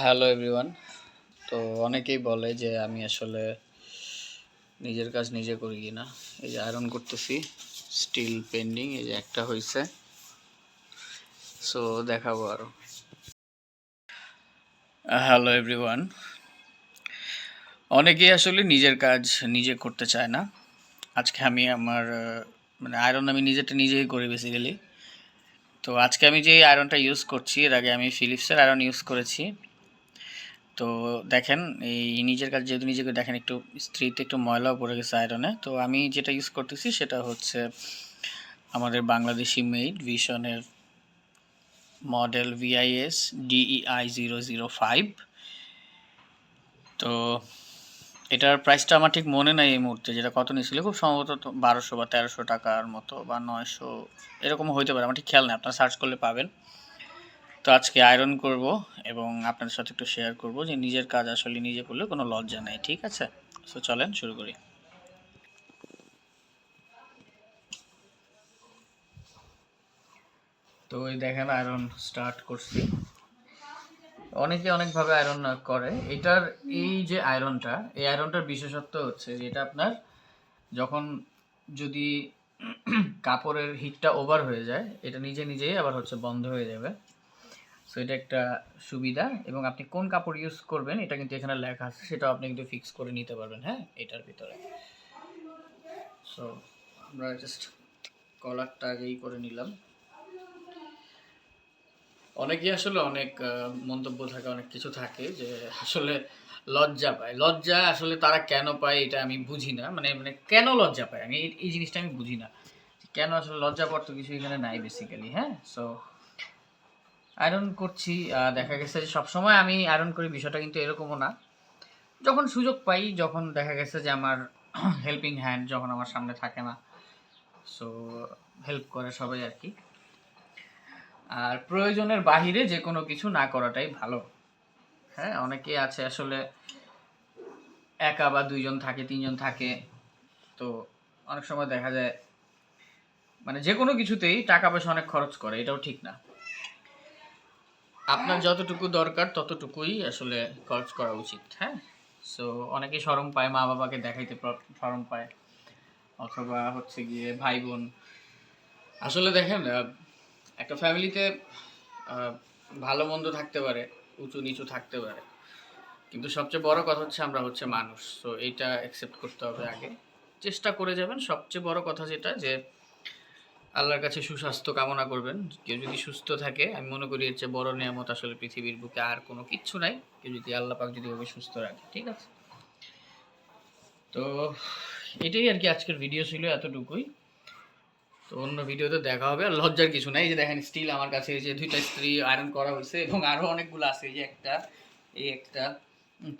Hello everyone তো অনেকেই বলে যে আমি আসলে নিজের কাজ নিজে করি কি না? এই যে আয়রন করতেছি স্টিল পেন্ডিং এই যে একটা হয়েছে সো দেখাবো আরও হ্যালো এভরিওয়ান অনেকেই আসলে নিজের কাজ নিজে করতে চায় না। আজকে আমি আমার মানে আয়রন আমি নিজেরটা নিজেই করি বেসিক্যালি তো আজকে আমি যে আয়রনটা ইউজ করছি, এর আগে আমি ফিলিপসের আয়রন ইউজ করেছি। তো দেখেন, এই নিজের কাছে যেহেতু নিজেকে দেখেন, একটু স্ত্রীতে একটু ময়লাও পড়ে গেছে আয়রনে তো আমি যেটা ইউজ করতেছি সেটা হচ্ছে আমাদের Bangladeshi made ভিশনের model VIS DEI zero zero five তো এটার প্রাইসটা আমার ঠিক মনে নাই এই মুহূর্তে, যেটা কত নিয়েছিল, খুব সম্ভবত বারোশো বা তেরোশো টাকার মতো বা নয়শো, এরকম হইতে পারে, আমার ঠিক খেয়াল নেই, আপনারা সার্চ করলে পাবেন। তো আজকে আয়রন করব এবং আপনাদের সাথে একটু শেয়ার করব যে নিজের কাজ আসলে নিজে করলে কোনো লজ্জা নেই, ঠিক আছে? সো চলেন শুরু করি। তো এই দেখেন আয়রন স্টার্ট করছি। অনেকে অনেকভাবে আয়রন করে। এটার এই যে আয়রনটা এই আয়রনটার বিশেষত্ব হচ্ছে যে এটা আপনার যখন যদি কাপড়ের হিটটা ওভার হয়ে যায়, এটা নিজে নিজেই আবার হচ্ছে বন্ধ হয়ে যাবে। সো এটা একটা সুবিধা এবং আপনি কোন কাপড় ইউজ করবেন, এটা কিন্তু এখানে লেখা আছে, সেটাও আপনি কিন্তু ফিক্স করে নিতে পারবেন হ্যাঁ? এটার ভিতরে। সো আমরা জাস্ট কলারটা আগেই করে নিলাম। অনেকেই আসলে অনেক মন্তব্য থাকে, অনেক কিছু থাকে যে আসলে লজ্জা পায়। লজ্জা আসলে তারা কেন পায়, এটা আমি বুঝি না। মানে মানে কেন লজ্জা পায়? আমি এই- জিনিসটা আমি বুঝি না। কেন আসলে লজ্জা পাওয়ার তো কিছু এখানে নাই বেসিক্যালি হ্যাঁ? সো আয়রন করছি দেখা গেছে যে সবসময় আমি আয়রন করি, বিষয়টা কিন্তু এরকমও না। যখন সুযোগ পাই, যখন দেখা গেছে যে আমার হেল্পিং হ্যান্ড যখন আমার সামনে থাকে না সো হেল্প করে সবাই আর কি। আর প্রয়োজনের বাহিরে যে কোনো কিছু না করাটাই ভালো। হ্যাঁ অনেকে আছে আসলে একা বা দুইজন থাকে, তিনজন থাকে, তো অনেক সময় দেখা যায় মানে যে কোনো কিছুতেই টাকা পয়সা অনেক খরচ করে, এটাও ঠিক না। আপনার যতটুকু দরকার ততটুকুই আসলে খরচ করা উচিত হ্যাঁ? সো অনেকে শরম পায় মা বাবাকে দেখাইতে শরম পায়, অথবা হচ্ছে গিয়ে ভাই বোন আসলে দেখেন একটা ফ্যামিলিতে ভালো মন্দ থাকতে পারে, উঁচু নিচু থাকতে পারে। কিন্তু সবচেয়ে বড় কথা হচ্ছে আমরা হচ্ছে মানুষ। তো এইটা অ্যাকসেপ্ট করতে হবে আগে। চেষ্টা করে যাবেন, সবচেয়ে বড় কথা যেটা যে আল্লাহর কাছে সুস্বাস্থ্য কামনা করবেন। কেউ যদি সুস্থ থাকে, আমি মনে করি এর চেয়ে বড় নিয়ামত আসলে পৃথিবীর বুকে আর কোনো কিচ্ছু নাই। কেউ যদি আল্লাহ পাক যদি ওকে সুস্থ রাখে, ঠিক আছে? তো এটাই আর কি আজকের ভিডিও ছিল এতটুকুই। তো অন্য ভিডিওতে দেখা হবে। আর লজ্জার কিছু নাই যে দেখেন স্টিল আমার কাছে এই যে দুইটা স্ত্রী আয়রন করা হয়েছে এবং আরও অনেকগুলো আছে, এই যে একটা, এই একটা,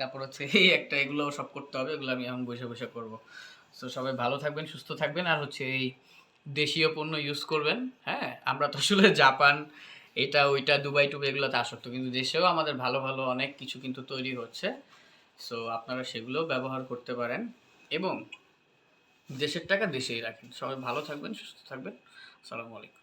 তারপর হচ্ছে এই একটা এগুলো সব করতে হবে, এগুলো আমি এখন বসে বসে করব। তো সবাই ভালো থাকবেন, সুস্থ থাকবেন। আর হচ্ছে এই দেশীয় পণ্য ইউজ করবেন হ্যাঁ? আমরা তো আসলে জাপান, এটা, ওইটা, দুবাই, টুবাই এগুলোতে আসক্ত, কিন্তু দেশেও আমাদের ভালো ভালো অনেক কিছু কিন্তু তৈরি হচ্ছে। সো আপনারা সেগুলো ব্যবহার করতে পারেন এবং দেশের টাকা দেশেই রাখেন। সবাই ভালো থাকবেন, সুস্থ থাকবেন। আসসালামু আলাইকুম।